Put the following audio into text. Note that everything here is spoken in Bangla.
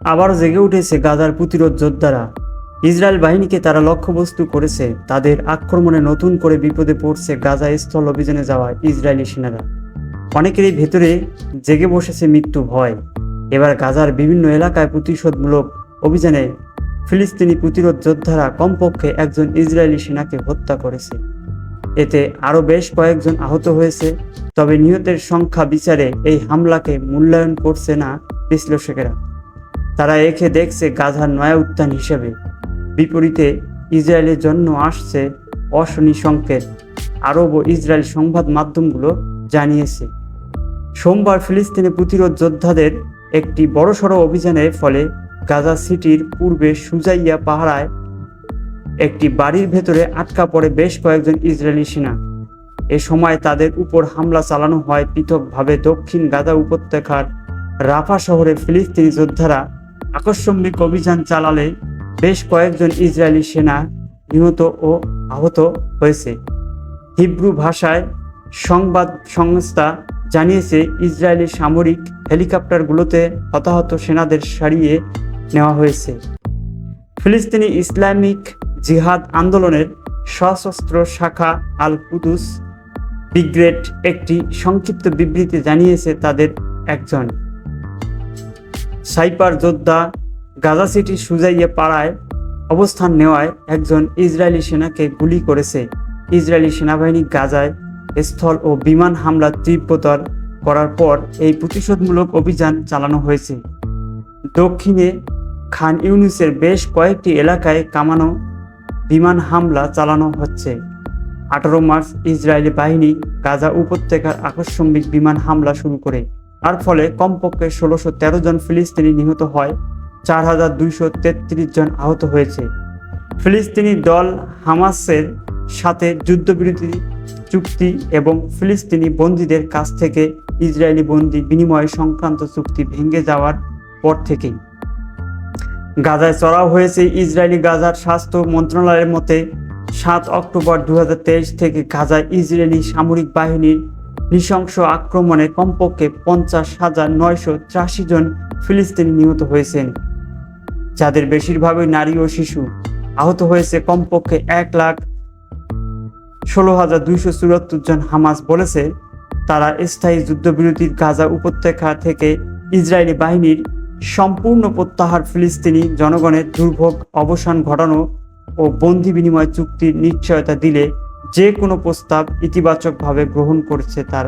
আবারও জেগে উঠেছে গাজার প্রতিরোধ যোদ্ধারা। ইসরায়েল বাহিনীকে তারা লক্ষ্যবস্তু করেছে। তাদের আক্রমণে নতুন করে বিপদে পড়ছে গাজা স্থল অভিযানে যাওয়া ইসরায়েলি সেনারা। অনেকেরই ভেতরে জেগে বসেছে মৃত্যু ভয়। এবার গাজার বিভিন্ন এলাকায় প্রতিশোধমূলক অভিযানে ফিলিস্তিনি প্রতিরোধ যোদ্ধারা কমপক্ষে একজন ইসরায়েলি সেনাকে হত্যা করেছে। এতে আরও বেশ কয়েকজন আহত হয়েছে, তবে নিহতের সংখ্যা বিচারে এই হামলাকে মূল্যায়ন করছে না বিশ্লেষকেরা। তারা একে দেখছে গাজার নয়া উত্থান হিসেবে। বিপরীতে ইসরায়েলের জন্য আসছে অশনি সংকেত। আরব ও ইসরায়েল সংবাদ মাধ্যমগুলো জানিয়েছে। সোমবার ফিলিস্তিনি প্রতিরোধ যোদ্ধাদের একটি বড়সড় অভিযানের ফলে গাজা সিটির পূর্বে সুজাইয়া পাহাড়ায় একটি বাড়ির ভেতরে আটকা পড়ে বেশ কয়েকজন ইসরায়েলি সেনা। এ সময় তাদের উপর হামলা চালানো হয় পৃথকভাবে দক্ষিণ গাজা উপত্যকার রাফা শহরে ফিলিস্তিনি যোদ্ধারা। আকস্মিক অভিযান চালালে বেশ কয়েকজন ইসরায়েলি সেনা নিহত ও আহত হয়েছে। হিব্রু ভাষায় সংবাদ সংস্থা জানিয়েছে, ইসরায়েলি সামরিক হেলিকপ্টারগুলোতে হতাহত সেনাদের সারিয়ে নেওয়া হয়েছে। ফিলিস্তিনি ইসলামিক জিহাদ আন্দোলনের সশস্ত্র শাখা আল কুদুস ব্রিগেড একটি সংক্ষিপ্ত বিবৃতি জানিয়েছে তাদের একজন। সাইপার যোদ্ধা গাজা সিটি সুজাইয়া পাড়ায় অবস্থান নেওয়ায় একজন ইসরায়েলি সেনাকে গুলি করেছে। ইসরায়েলি সেনাবাহিনী গাজায় স্থল ও বিমান হামলা তীব্রতর করার পর এই প্রতিশোধমূলক অভিযান চালানো হয়েছে। দক্ষিণে খান ইউনিসের বেশ কয়েকটি এলাকায় কামানো বিমান হামলা চালানো হচ্ছে। আঠারো মার্চ ইসরায়েলি বাহিনী গাজা উপত্যকার আকস্মিক বিমান হামলা শুরু করে। তার ফলে কমপক্ষে ষোলোশো তেরো জন ফিলিস্তিনি নিহত হয়, চার হাজার দুইশো তেত্রিশ জন আহত হয়েছে। ফিলিস্তিনি দল হামাসের সাথে যুদ্ধবিরতি, চুক্তি এবং ফিলিস্তিনি বন্দীদের কাছ থেকে ইসরায়েলি বন্দী বিনিময় সংক্রান্ত চুক্তি ভেঙে যাওয়ার পর থেকেই। গাজায় চড়াও হয়েছে ইসরায়েলি গাজার স্বাস্থ্য মন্ত্রণালয়ের মতে, সাত অক্টোবর দু হাজার তেইশ থেকে গাজায় ইসরায়েলি সামরিক বাহিনীর নৃশংস আক্রমণে কমপক্ষে পঞ্চাশ হাজার নয়শো ত্রাশি জন ফিলিস্তিনি নিহত হয়েছেন। যাদের বেশিরভাগই নারী ও শিশু। আহত হয়েছে কমপক্ষে এক লাখ ষোলো হাজার দুইশো চুয়াত্তর জন হামাস বলেছে। তারা স্থায়ী যুদ্ধবিরতির গাজা উপত্যকা থেকে ইসরায়েলি বাহিনীর সম্পূর্ণ প্রত্যাহার ফিলিস্তিনি জনগণের দুর্ভোগ অবসান ঘটানো ও বন্দি বিনিময় চুক্তির নিশ্চয়তা দিলে যে কোনো প্রস্তাব ইতিবাচকভাবে গ্রহণ করছে তার